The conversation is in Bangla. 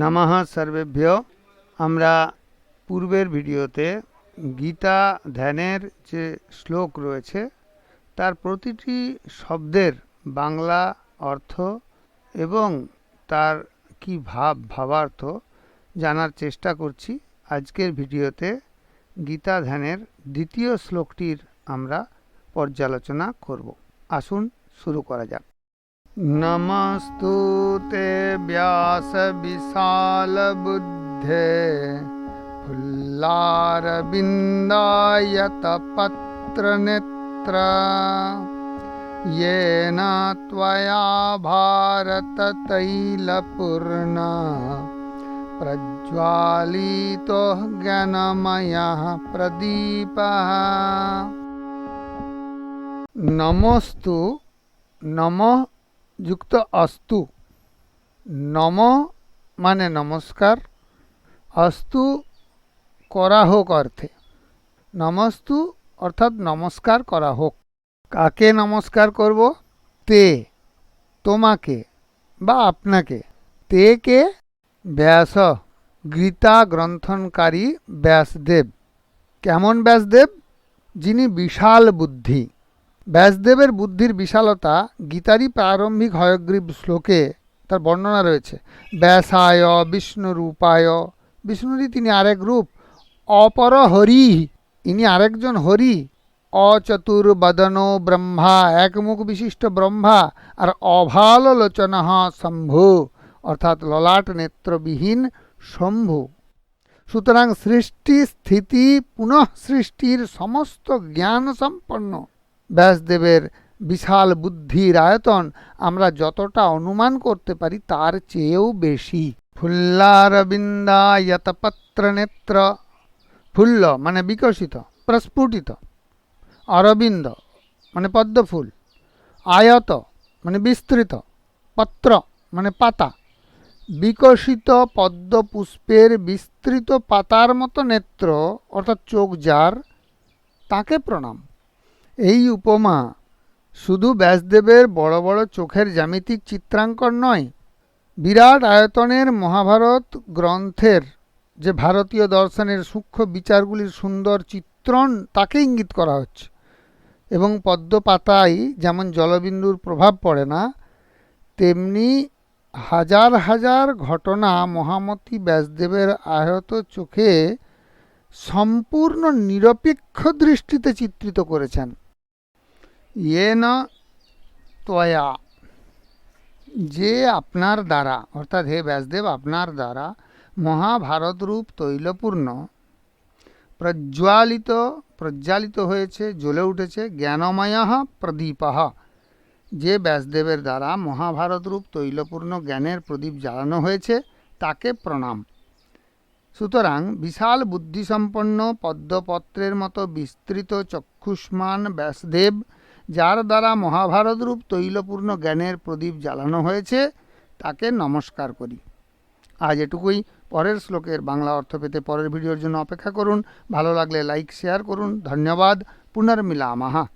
নমঃ সর্বেভ্য আমরা পূর্বের ভিডিওতে গীতা ধ্যানের যে শ্লোক রয়েছে, তার প্রতিটি শব্দের বাংলা অর্থ এবং তার কি ভাব, ভাবার্থ জানার চেষ্টা করছি। আজকের ভিডিওতে গীতা ধ্যানের দ্বিতীয় শ্লোকটির আমরা পর্যালোচনা করব। আসুন শুরু করা যাক। नमस्तु ते व्यासविशालबुद्धे फुल्लारविन्दायतपत्रनेत्र येन त्वया भारततैलपूर्णा प्रज्वालितो ज्ञानमयः प्रदीपः। नमोऽस्तु नमः যুক্ত অস্তু নম মানে নমস্কার অস্তু করা হোক অর্থে। নমস্তু অর্থাৎ নমস্কার করা হোক কাকে নমস্কার করব? তে, তোমাকে বা আপনাকে। তে কে? ব্যাস, গীতা গ্রন্থনকারী ব্যাসদেব। কেমন ব্যাসদেব? যিনি বিশাল বুদ্ধি। ব্যাসদেবের বুদ্ধির বিশালতা গীতারই প্রারম্ভিক হয়গ্রীব শ্লোকে তার বর্ণনা রয়েছে। ব্যাসায়, বিষ্ণুরূপায়। বিষ্ণুরই তিনি আরেক রূপ। অপর হরি। ইনি আরেকজন হরি। অচতুর্বদন ব্রহ্মা, একমুখ বিশিষ্ট ব্রহ্মা, আর অভালোচন শম্ভু, অর্থাৎ ললাট নেত্রবিহীন শম্ভু। সুতরাং সৃষ্টি স্থিতি পুনঃ সৃষ্টির সমস্ত জ্ঞান সম্পন্ন। ব্যাসদেবের বিশাল বুদ্ধির আয়তন আমরা যতটা অনুমান করতে পারি তার চেয়েও বেশি। ফুল্লারবিন্দায়তপত্র নেত্র ফুল্ল মানে বিকশিত, প্রস্ফুটিত। অরবিন্দ মানে পদ্মফুল। আয়ত মানে বিস্তৃত। পত্র মানে পাতা। বিকশিত পদ্ম পুষ্পের বিস্তৃত পাতার মতো নেত্র, অর্থাৎ চোখ যার, তাকে প্রণাম। এই উপমা শুধু ব্যাসদেবের বড় বড় চোখের জ্যামিতিক চিত্রাঙ্কন নয়, বিরাট আয়তনের মহাভারত গ্রন্থের যে ভারতীয় দর্শনের সূক্ষ্ম বিচারগুলির সুন্দর চিত্রণ, তাকে ইঙ্গিত করা হচ্ছে। এবং পদ্ম পাতায় যেমন জলবিন্দুর প্রভাব পড়ে না, তেমনি হাজার হাজার ঘটনা মহামতি ব্যাসদেবের আহত চোখে সম্পূর্ণ নিরপেক্ষ দৃষ্টিতে চিত্রিত করেছেন। ইয়ে না তয়া যে আপনার দ্বারা অর্থাৎ হে ব্যাসদেব আপনার দ্বারা মহাভারত রূপ তৈলপূর্ণ প্রজ্বালিত প্রজ্বালিত হয়েছে জ্বলে উঠেছে জ্ঞানময় প্রদীপ যে ব্যাসদেবের দ্বারা মহাভারত রূপ তৈলপূর্ণ জ্ঞানের প্রদীপ জ্বালানো হয়েছে তাকে প্রণাম। সুতরাং বিশাল বুদ্ধিসম্পন্ন পদ্মপত্রের মতো বিস্তৃত চক্ষুষ্মান ব্যাসদেব যার দ্বারা মহাভারত রূপ তৈলপূর্ণ জ্ঞানের প্রদীপ জ্বালানো হয়েছে, তাকে নমস্কার করি। আজ এটুকুই। পরের শ্লোকের বাংলা অর্থ পেতে পরের ভিডিওর জন্য অপেক্ষা করুন। ভালো লাগলে লাইক, শেয়ার করুন। ধন্যবাদ। পুনর্মিলামাহা।